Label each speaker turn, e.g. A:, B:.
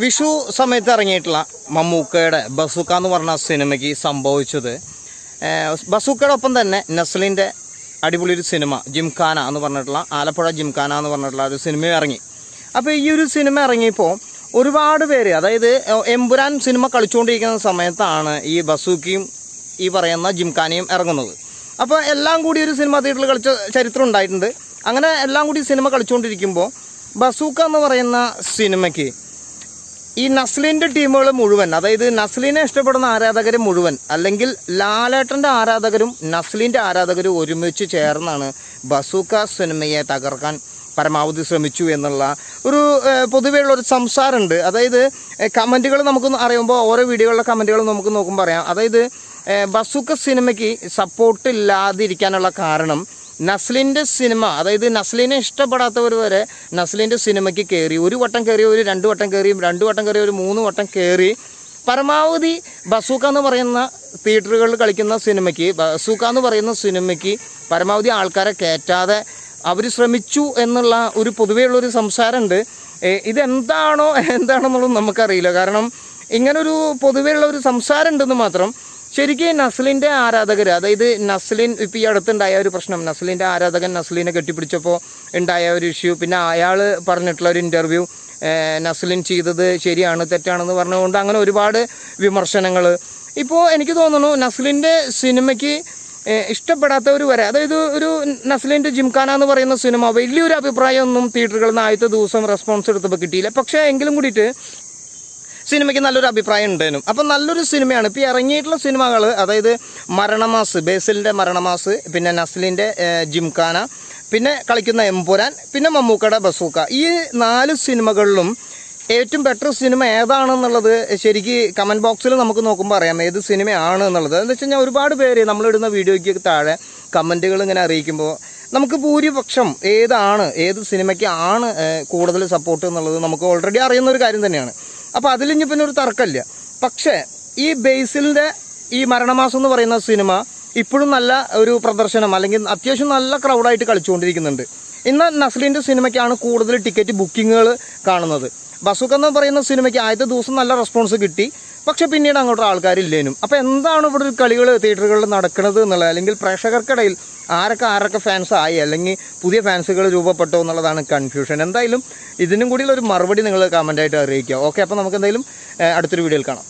A: വിഷു സമയത്ത് ഇറങ്ങിയിട്ടുള്ള മമ്മൂക്കയുടെ ബസൂക്ക എന്ന് പറഞ്ഞ സിനിമയ്ക്ക് സംഭവിച്ചത്. ബസൂക്കയുടെ ഒപ്പം തന്നെ നസ്ലിന്റെ അടിപൊളി ഒരു സിനിമ ജിംഖാന എന്ന് പറഞ്ഞിട്ടുള്ള ആലപ്പുഴ ജിംഖാന എന്ന് പറഞ്ഞിട്ടുള്ള ഒരു സിനിമ ഇറങ്ങി. അപ്പോൾ ഈ ഒരു സിനിമ ഇറങ്ങിയപ്പോൾ ഒരുപാട് പേര് അതായത് എമ്പുരാൻ സിനിമ കളിച്ചുകൊണ്ടിരിക്കുന്ന സമയത്താണ് ഈ ബസൂക്കിയും ഈ പറയുന്ന ജിംഖാനയും ഇറങ്ങുന്നത്. അപ്പോൾ എല്ലാം കൂടി ഒരു സിനിമ തിയേറ്ററിൽ കളിച്ച ചരിത്രം ഉണ്ടായിട്ടുണ്ട്. അങ്ങനെ എല്ലാം കൂടി സിനിമ കളിച്ചുകൊണ്ടിരിക്കുമ്പോൾ ബസൂക്ക എന്ന് പറയുന്ന സിനിമയ്ക്ക് ഈ നസ്ലിന്റെ ടീമുകൾ മുഴുവൻ അതായത് നസ്ലിനെ ഇഷ്ടപ്പെടുന്ന ആരാധകർ മുഴുവൻ അല്ലെങ്കിൽ ലാലേട്ടന്റെ ആരാധകരും നസ്ലിന്റെ ആരാധകരും ഒരുമിച്ച് ചേർന്നാണ് ബസൂക്ക സിനിമയെ തകർക്കാൻ പരമാവധി ശ്രമിച്ചു എന്നുള്ള ഒരു പൊതുവെയുള്ള ഒരു സംസാരമുണ്ട്. അതായത് കമന്റുകൾ നമുക്ക് അറിയുമ്പോൾ ഓരോ വീഡിയോകളിലെ കമന്റുകൾ നമുക്ക് നോക്കുമ്പോൾ അറിയാം. അതായത് ബസൂക്ക സിനിമയ്ക്ക് സപ്പോർട്ട് ഇല്ലാതിരിക്കാനുള്ള കാരണം നസ്ലിന്റെ സിനിമ അതായത് നസ്ലിനെ ഇഷ്ടപ്പെടാത്തവർ വരെ നസ്ലിന്റെ സിനിമയ്ക്ക് കയറി ഒരു വട്ടം കയറി ഒരു രണ്ട് വട്ടം കയറി രണ്ട് വട്ടം കയറി ഒരു മൂന്ന് വട്ടം കയറി പരമാവധി ബസൂക്ക എന്ന് പറയുന്ന തിയേറ്ററുകളിൽ കളിക്കുന്ന സിനിമയ്ക്ക് ബസൂക്ക എന്ന് പറയുന്ന സിനിമയ്ക്ക് പരമാവധി ആൾക്കാരെ കയറ്റാതെ അവർ ശ്രമിച്ചു എന്നുള്ള ഒരു പൊതുവെയുള്ളൊരു സംസാരമുണ്ട്. ഇതെന്താണോ എന്താണെന്നുള്ളത് നമുക്കറിയില്ല. കാരണം ഇങ്ങനൊരു പൊതുവെയുള്ള ഒരു സംസാരം ഉണ്ടെന്ന് മാത്രം ശരിക്കും നസ്ലിന്റെ ആരാധകർ അതായത് നസ്ലിൻ ഇപ്പം ഈ അടുത്തുണ്ടായ ഒരു പ്രശ്നം നസ്ലിന്റെ ആരാധകൻ നസ്ലിനെ കെട്ടിപ്പിടിച്ചപ്പോൾ ഉണ്ടായ ഒരു ഇഷ്യൂ പിന്നെ അയാൾ പറഞ്ഞിട്ടുള്ള ഒരു ഇന്റർവ്യൂ നസ്ലിൻ ചെയ്തത് ശരിയാണ് തെറ്റാണെന്ന് പറഞ്ഞുകൊണ്ട് അങ്ങനെ ഒരുപാട് വിമർശനങ്ങൾ ഇപ്പോൾ എനിക്ക് തോന്നുന്നു നസ്ലിന്റെ സിനിമയ്ക്ക് ഇഷ്ടപ്പെടാത്തവർ വരെ അതായത് ഒരു നസ്ലിന്റെ ജിംഖാന എന്ന് പറയുന്ന സിനിമ വലിയൊരു അഭിപ്രായമൊന്നും തിയേറ്ററുകളിൽ നിന്ന് ആദ്യത്തെ ദിവസം റെസ്പോൺസ് എടുത്തപ്പോൾ കിട്ടിയില്ല. പക്ഷേ എങ്കിലും കൂടിയിട്ട് സിനിമയ്ക്ക് നല്ലൊരു അഭിപ്രായം ഉണ്ടായിരുന്നു അപ്പം നല്ലൊരു സിനിമയാണ്. ഇപ്പോൾ ഇറങ്ങിയിട്ടുള്ള സിനിമകൾ അതായത് മരണമാസ് ബേസിലിന്റെ മരണമാസ് പിന്നെ നസ്ലിന്റെ ജിംഖാന പിന്നെ കളിക്കുന്ന എംപുരാൻ പിന്നെ മമ്മൂക്കയുടെ ബസൂക്ക. ഈ നാല് സിനിമകളിലും ഏറ്റവും ബെറ്റർ സിനിമ ഏതാണെന്നുള്ളത് ശരിക്ക് കമന്റ് ബോക്സിൽ നമുക്ക് നോക്കുമ്പോൾ അറിയാം. ഏത് സിനിമയാണ് എന്നുള്ളത്. എന്ന് വെച്ച് കഴിഞ്ഞാൽ ഒരുപാട് പേര് നമ്മളിടുന്ന വീഡിയോയ്ക്ക് താഴെ കമന്റുകൾ ഇങ്ങനെ അറിയിക്കുമ്പോൾ നമുക്ക് ഭൂരിപക്ഷം ഏതാണ് ഏത് സിനിമയ്ക്ക് ആണ് കൂടുതൽ സപ്പോർട്ട് എന്നുള്ളത് നമുക്ക് ഓൾറെഡി അറിയുന്ന ഒരു കാര്യം തന്നെയാണ്. അപ്പോൾ അതിലിഞ്ഞ് പിന്നെ ഒരു തർക്കമില്ല. പക്ഷേ ഈ ബേസിലിന്റെ ഈ മരണമാസം എന്ന് പറയുന്ന സിനിമ ഇപ്പോഴും നല്ല ഒരു പ്രദർശനം അല്ലെങ്കിൽ അത്യാവശ്യം നല്ല ക്രൗഡായിട്ട് കളിച്ചുകൊണ്ടിരിക്കുന്നുണ്ട്. ഇന്ന് നസ്ലിന്റെ സിനിമയ്ക്കാണ് കൂടുതൽ ടിക്കറ്റ് ബുക്കിങ്ങുകൾ കാണുന്നത്. ബസുക്ക് എന്ന് പറയുന്ന സിനിമയ്ക്ക് ആദ്യത്തെ ദിവസം നല്ല റെസ്പോൺസ് കിട്ടി. പക്ഷെ പിന്നീട് അങ്ങോട്ട് ആൾക്കാരില്ലേനും. അപ്പോൾ എന്താണ് ഇവിടെ ഒരു കളികൾ തിയേറ്ററുകളിൽ നടക്കുന്നത് എന്നുള്ളത്? അല്ലെങ്കിൽ പ്രേക്ഷകർക്കിടയിൽ ആരൊക്കെ ആരൊക്കെ ഫാൻസ് ആയി? അല്ലെങ്കിൽ പുതിയ ഫാൻസുകൾ രൂപപ്പെട്ടോ എന്നുള്ളതാണ് കൺഫ്യൂഷൻ എന്തായാലും ഇതിനും കൂടിയുള്ള ഒരു മറുപടി നിങ്ങൾ കമന്റായിട്ട് അറിയിക്കുക. ഓക്കെ അപ്പോൾ നമുക്ക് എന്തായാലും അടുത്തൊരു വീഡിയോയിൽ കാണാം.